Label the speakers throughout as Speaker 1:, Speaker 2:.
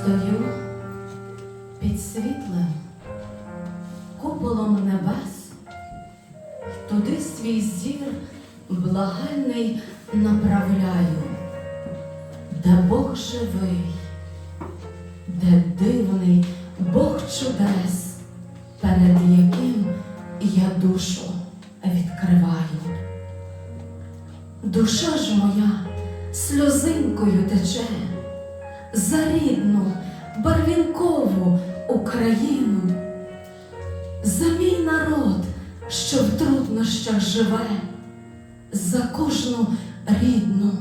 Speaker 1: Стою під світлим куполом небес, туди свій зір благальний направляю, де Бог живий, де дивний Бог чудес, перед яким я душу відкриваю. Душа ж моя сльозинкою тече за рідну Україну, за мій народ, що в труднощах живе, за кожну рідну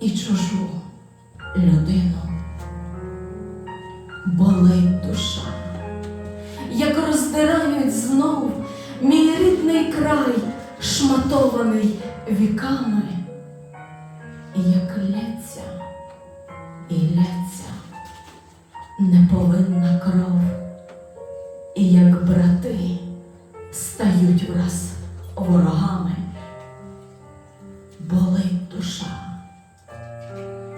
Speaker 1: і чужу людину. Болить душа, як роздирають знов мій рідний край, шматований віками, як лється і лється неповинна кров, і як брати стають враз ворогами, болить душа,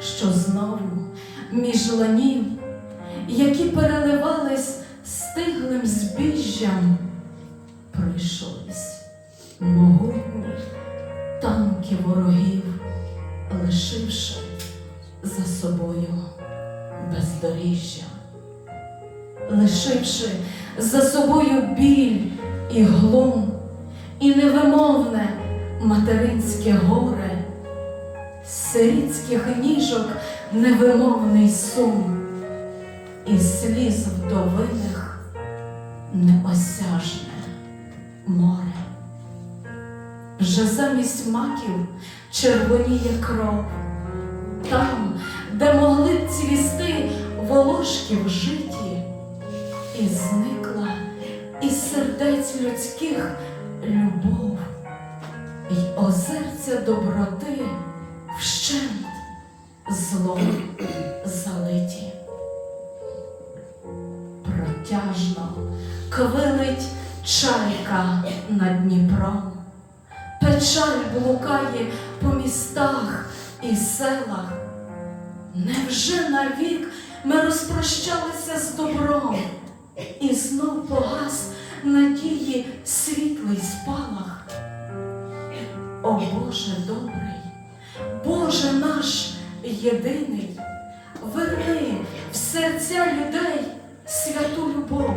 Speaker 1: що знову між ланів, які переливались стиглим збіжжям, пройшлись могутні танки ворогів, лишивши за собою бездоріжжя, лишивши за собою біль і глум, і невимовне материнське горе, сирітських ніжок невимовний сум, і сліз вдовиних неосяжне море. Вже замість маків червоніє кров, там, де могли б цвісти волошки в житті, і зникла із сердець людських любов, й озерця доброти вщент злом залиті. Протяжно квилить чайка над Дніпром, печаль блукає по містах і селах. Невже навік ми розпрощалися з добром, єдиний, верни в серця людей святу любов,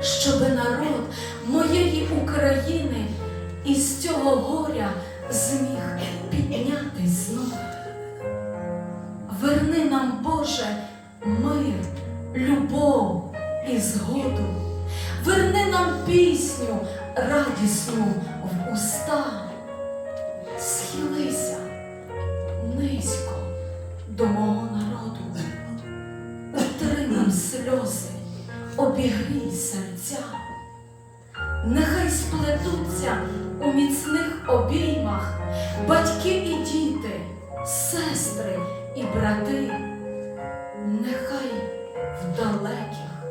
Speaker 1: щоби народ моєї України із цього горя зміг піднятись знов. Верни нам, Боже, мир, любов і згоду. Верни нам пісню радісну в уста. До мого народу. Утри сльози, обігрій серця. Нехай сплетуться у міцних обіймах батьки і діти, сестри і брати, нехай в далеких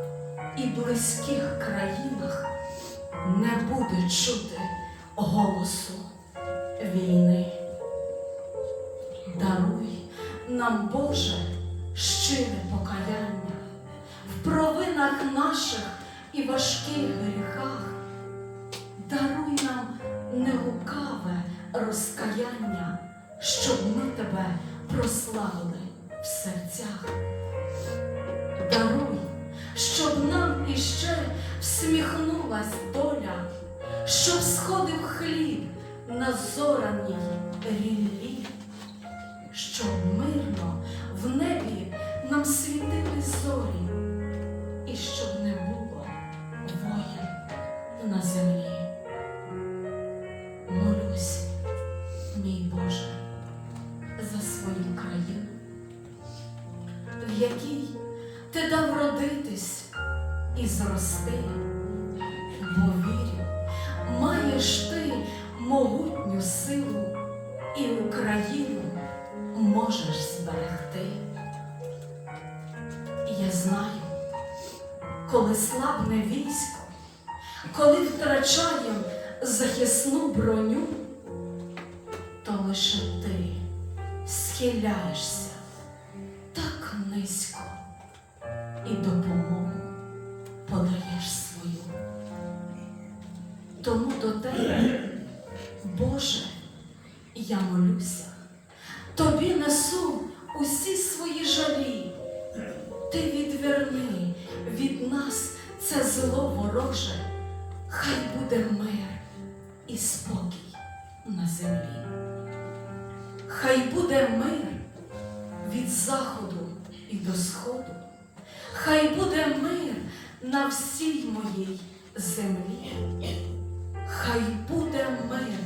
Speaker 1: і близьких країнах не буде чути голосу війни. Нам, Боже, щире покаяння в провинах наших і важких гріхах. Даруй нам нелукаве розкаяння, щоб ми тебе прославили в серцях. Даруй, щоб нам іще всміхнулась доля, щоб сходив хліб на зораній ріллі, Молюсь, мій Боже, за свою країну, в якій ти дав родитись і зрости, бо вірю, маєш ти могутню силу і Україну можеш зберегти. Я знаю, коли слабне військо, коли втрачаєм захисну броню, лише ти схиляєшся так низько і допомогу подаєш свою. Тому до тебе, Боже, я молюся, тобі несу усі свої жалі. Ти відверни від нас це зло вороже, хай буде мир і спокій на землі. Хай буде мир від заходу і до сходу, хай буде мир на всій моїй землі. Хай буде мир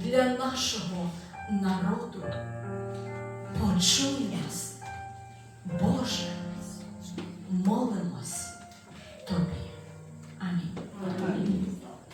Speaker 1: для нашого народу. Почуй нас, Боже, молимось.